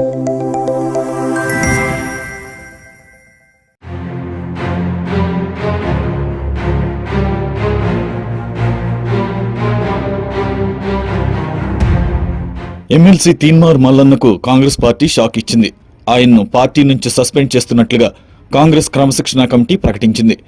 MLC Teenmar మల్లన్నకు Congress party shock ఇచ్చింది. ఆయన్ను పార్టీ నుంచి సస్పెండ్ చేస్తున్నట్లుగా కాంగ్రెస్ క్రమశిక్షణా కమిటీ ప్రకటించింది.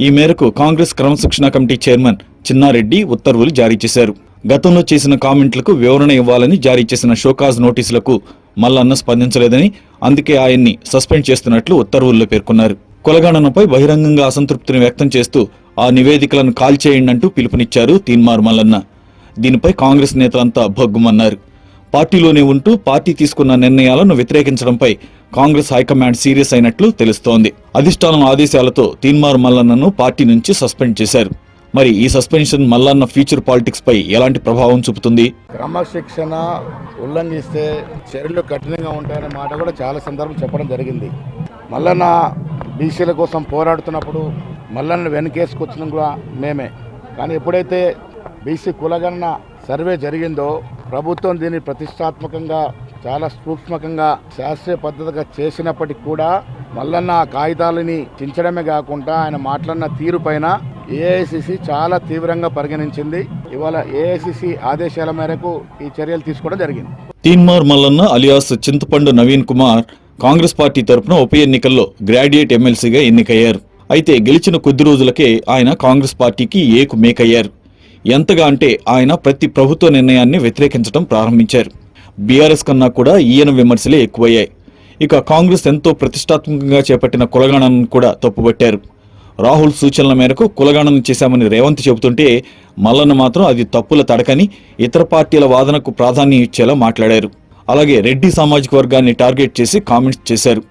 ఈ మేరకు కాంగ్రెస్ క్రమశిక్షణా కమిటీ చైర్మన్ చిన్నారెడ్డి ఉత్తర్వులు జారీ చేశారు. గతంలో చేసిన కామెంట్లకు వివరణ ఇవ్వాలని జారీ చేసిన షోకాజ్ నోటీసులకు మల్లన్న స్పందించలేదని అందుకే ఆయన్ని సస్పెండ్ చేస్తున్నట్లు ఉత్తర్వుల్లో పేర్కొన్నారు. కులగణనపై బహిరంగంగా అసంతృప్తిని వ్యక్తం చేస్తూ ఆ నివేదికలను కాల్చేయండంటూ పిలుపునిచ్చారు తీన్మార్ మల్లన్న. దీనిపై కాంగ్రెస్ నేతలంతా భగ్గుమన్నారు. పార్టీలోనే ఉంటూ పార్టీ తీసుకున్న నిర్ణయాలను వ్యతిరేకించడంపై కాంగ్రెస్ హైకమాండ్ సీరియస్ అయినట్లు తెలుస్తోంది. అధిష్టానం ఆదేశాలతో తీన్మార్ మల్లన్నను పార్టీ నుంచి సస్పెండ్ చేశారు. మరి ఈ సస్పెన్షన్ మల్లన్న ఫ్యూచర్ పాలిటిక్స్ పై ఎలాంటి ప్రభావం చూపుతుంది? క్రమశిక్షణ ఉల్లంఘిస్తే చర్యలు కఠినంగా ఉంటాయనే మాట కూడా చాలా సందర్భం చెప్పడం జరిగింది. మల్లన్న బీసీల కోసం పోరాడుతున్నప్పుడు మల్లన్న వెనకేసుకొచ్చిన కూడా మేమే. కానీ ఎప్పుడైతే బీసీ కులగణన సర్వే జరిగిందో ప్రభుత్వం దీన్ని ప్రతిష్టాత్మకంగా చాలా సూక్ష్మకంగా శాస్త్రీయ పద్ధతిగా చేసినప్పటికీ కూడా మల్లన్న కాగితాలని చించడమే కాకుండా ఆయన మాట్లాడిన తీరు పైన ఏఐసిసి చాలా తీవ్రంగా పరిగణించింది. ఇవాళ ఏఐసిసి ఆదేశాల మేరకు ఈ చర్యలు తీసుకోవడం జరిగింది. తీన్మార్ మల్లన్న అలియాస్ చింతపండు నవీన్ కుమార్ కాంగ్రెస్ పార్టీ తరపున ఉప ఎన్నికల్లో గ్రాడ్యుయేట్ ఎమ్మెల్సీగా ఎన్నికయ్యారు. అయితే గెలిచిన కొద్ది రోజులకే ఆయన కాంగ్రెస్ పార్టీకి ఏకు మేకయ్యారు. ఎంతగా అంటే ఆయన ప్రతి ప్రభుత్వ నిర్ణయాన్ని వ్యతిరేకించడం ప్రారంభించారు. బీఆర్ఎస్ కన్నా కూడా ఈయన విమర్శలే ఎక్కువయ్యాయి. ఇక కాంగ్రెస్ ఎంతో ప్రతిష్టాత్మకంగా చేపట్టిన కులగణనను కూడా తప్పుబట్టారు. రాహుల్ సూచనల మేరకు కులగణన చేశామని రేవంత్ చెబుతుంటే మల్లన్న మాత్రం అది తప్పుల తడకని ఇతర పార్టీల వాదనకు ప్రాధాన్యం ఇచ్చేలా మాట్లాడారు. అలాగే రెడ్డి సామాజిక వర్గాన్ని టార్గెట్ చేసి కామెంట్స్ చేశారు.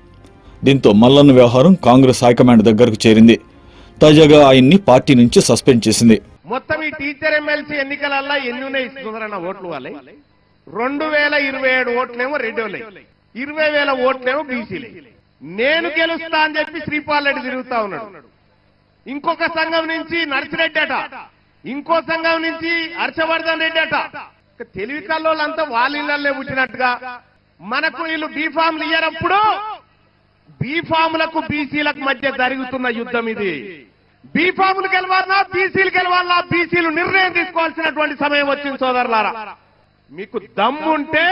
దీంతో మల్లన్న వ్యవహారం కాంగ్రెస్ హైకమాండ్ దగ్గరకు చేరింది. తాజాగా ఆయన్ని పార్టీ నుంచి సస్పెండ్ చేసింది. మొత్తం ఈ టీచర్ ఎమ్మెల్సీ ఎన్నికలల్లా ఎన్ని ఉన్నాయి సుందరన్న ఓట్లు వాళ్ళే? రెండు వేల ఇరవై ఏడు ఓట్లేమో రెడ్డి ఇరవై వేల ఓట్లేమో బీసీలే. నేను గెలుస్తా అని చెప్పి శ్రీపాల్ రెడ్డి తిరుగుతా ఉన్నాడు. ఇంకొక సంఘం నుంచి నర్సిరెడ్డి అట. ఇంకో సంఘం నుంచి హర్షవర్ధన్ రెడ్డి అట. తెలివి కల్లోళ్ళంతా వాళ్ళ ఇళ్ళే పుట్టినట్టుగా. మనకు వీళ్ళు బీఫామ్లు ఇయ్యనప్పుడు బీఫాములకు బీసీలకు మధ్య జరుగుతున్న యుద్ధం ఇది. బీఫాములు గెలవాలన్నా బీసీలు గెలవాలన్నా బీసీలు నిర్ణయం తీసుకోవాల్సినటువంటి సమయం వచ్చింది సోదరులారా. మీకు దమ్ముంటే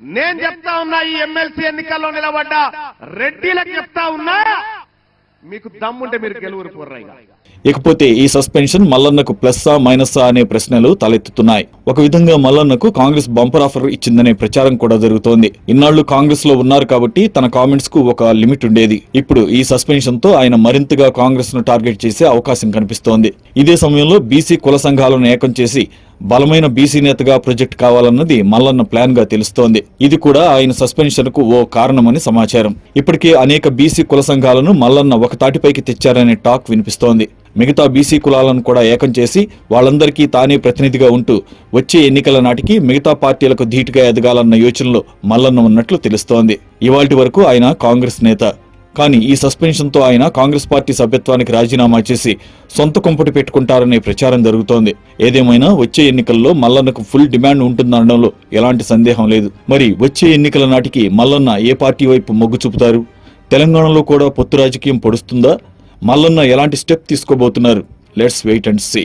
నేను చెప్తా ఉన్నా ఈ ఎమ్మెల్సీ ఎన్నికల్లో నిలబడ్డా రెడ్డిలకు చెప్తా ఉన్నా మీకు దమ్ముంటే మీరు గెలువురు పోర్రైగా. ఇకపోతే ఈ సస్పెన్షన్ మల్లన్నకు ప్లస్సా మైనస్సా అనే ప్రశ్నలు తలెత్తుతున్నాయి. ఒక విధంగా మల్లన్నకు కాంగ్రెస్ బంపర్ ఆఫర్ ఇచ్చిందనే ప్రచారం కూడా జరుగుతోంది. ఇన్నాళ్ళు కాంగ్రెస్లో ఉన్నారు కాబట్టి తన కామెంట్స్కు ఒక లిమిట్ ఉండేది. ఇప్పుడు ఈ సస్పెన్షన్తో ఆయన మరింతగా కాంగ్రెస్ను టార్గెట్ చేసే అవకాశం కనిపిస్తోంది. ఇదే సమయంలో బీసీ కుల సంఘాలను ఏకం చేసి బలమైన బీసీ నేతగా ప్రొజెక్ట్ కావాలన్నది మల్లన్న ప్లాన్గా తెలుస్తోంది. ఇది కూడా ఆయన సస్పెన్షన్కు ఓ కారణమని సమాచారం. ఇప్పటికే అనేక బీసీ కుల సంఘాలను మల్లన్న ఒక తాటిపైకి తెచ్చారనే టాక్ వినిపిస్తోంది. మిగతా బీసీ కులాలను కూడా ఏకం చేసి వాళ్ళందరికీ తానే ప్రతినిధిగా ఉంటూ వచ్చే ఎన్నికల నాటికి మిగతా పార్టీలకు ధీటుగా ఎదగాలన్న యోచనలో మల్లన్న ఉన్నట్లు తెలుస్తోంది. ఇవాటి వరకు ఆయన కాంగ్రెస్ నేత. కానీ ఈ సస్పెన్షన్తో ఆయన కాంగ్రెస్ పార్టీ సభ్యత్వానికి రాజీనామా చేసి సొంత కుంపటి పెట్టుకుంటారనే ప్రచారం జరుగుతోంది. ఏదేమైనా వచ్చే ఎన్నికల్లో మల్లన్నకు ఫుల్ డిమాండ్ ఉంటుందనడంలో ఎలాంటి సందేహం లేదు. మరి వచ్చే ఎన్నికల నాటికి మల్లన్న ఏ పార్టీ వైపు మొగ్గు చూపుతారు? తెలంగాణలో కూడా పొత్తు రాజకీయం పొడుస్తుందా? మల్లన్న ఎలాంటి స్టెప్ తీసుకోబోతున్నారు? Let's wait and see